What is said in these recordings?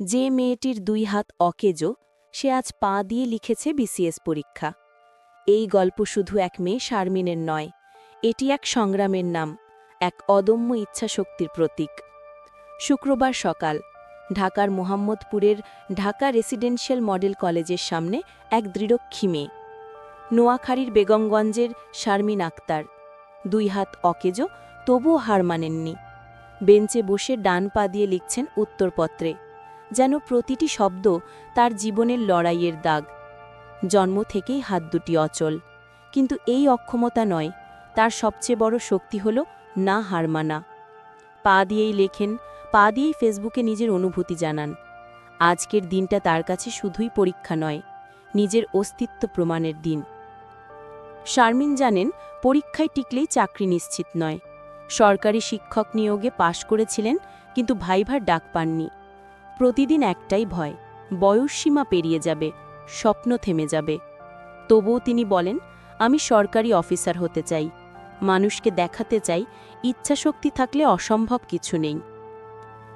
যে মেয়েটির দুই হাত অকেজো, সে আজ পা দিয়ে লিখেছে বিসিএস পরীক্ষা। এই গল্প শুধু এক মেয়ে শারমিনের নয়, এটি এক সংগ্রামের নাম, এক অদম্য ইচ্ছাশক্তির প্রতীক। শুক্রবার সকাল, ঢাকার মোহাম্মদপুরের ঢাকা রেসিডেন্সিয়াল মডেল কলেজের সামনে এক দৃঢ়ক্ষী মেয়ে। নোয়াখালীর বেগমগঞ্জের শারমিন আক্তার। দুই হাত অকেজো, তবুও হার মানেননি। বেঞ্চে বসে ডান পা দিয়ে লিখছেন উত্তরপত্রে। যেন প্রতিটি শব্দ তার জীবনের লড়াইয়ের দাগ। জন্ম থেকেই হাত দুটি অচল। কিন্তু এই অক্ষমতা নয়, তার সবচেয়ে বড় শক্তি হল না হার মানা। পা দিয়েই লেখেন, পা দিয়েই ফেসবুকে নিজের অনুভূতি জানান। আজকের দিনটা তার কাছে শুধুই পরীক্ষা নয়, নিজের অস্তিত্ব প্রমাণের দিন। শারমিন জানেন, পরীক্ষায় টিকলেই চাকরি নিশ্চিত নয়। সরকারি শিক্ষক নিয়োগে পাশ করেছিলেন, কিন্তু ভাইভার ডাক পাননি। প্রতিদিন একটাই ভয় বয়সসীমা পেরিয়ে যাবে, স্বপ্ন থেমে যাবে। তবুও তিনি বলেন, আমি সরকারি অফিসার হতে চাই, মানুষকে দেখাতে চাই, ইচ্ছাশক্তি থাকলে অসম্ভব কিছু নেই।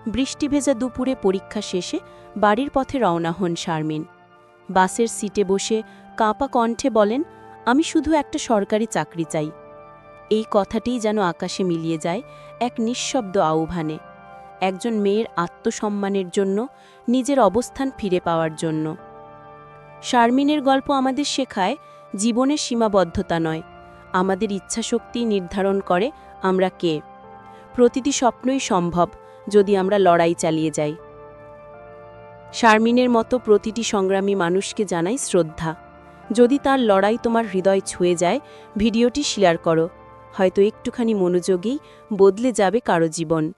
বৃষ্টি ভেজা দুপুরে পরীক্ষা শেষে বাড়ির পথে রওনা হন শারমিন। বাসের সিটে বসে কাঁপা কণ্ঠে বলেন, আমি শুধু একটা সরকারি চাকরি চাই। এই কথাটিই যেন আকাশে মিলিয়ে যায় এক নিঃশব্দ আহ্বানে। একজন মেয়ের আত্মসম্মানের জন্য, নিজের অবস্থান ফিরে পাওয়ার জন্য। শারমিনের গল্প আমাদের শেখায়, জীবনের সীমাবদ্ধতা নয়। আমাদের ইচ্ছাশক্তি নির্ধারণ করে আমরা কে। প্রতিটি স্বপ্নই সম্ভব যদি আমরা লড়াই চালিয়ে যাই। শারমিনের মতো প্রতিটি সংগ্রামী মানুষকে জানাই শ্রদ্ধা। যদি তার লড়াই তোমার হৃদয় ছুঁয়ে যায়, ভিডিওটি শেয়ার করো। হয়তো একটুখানি মনোযোগেই বদলে যাবে কারও জীবন।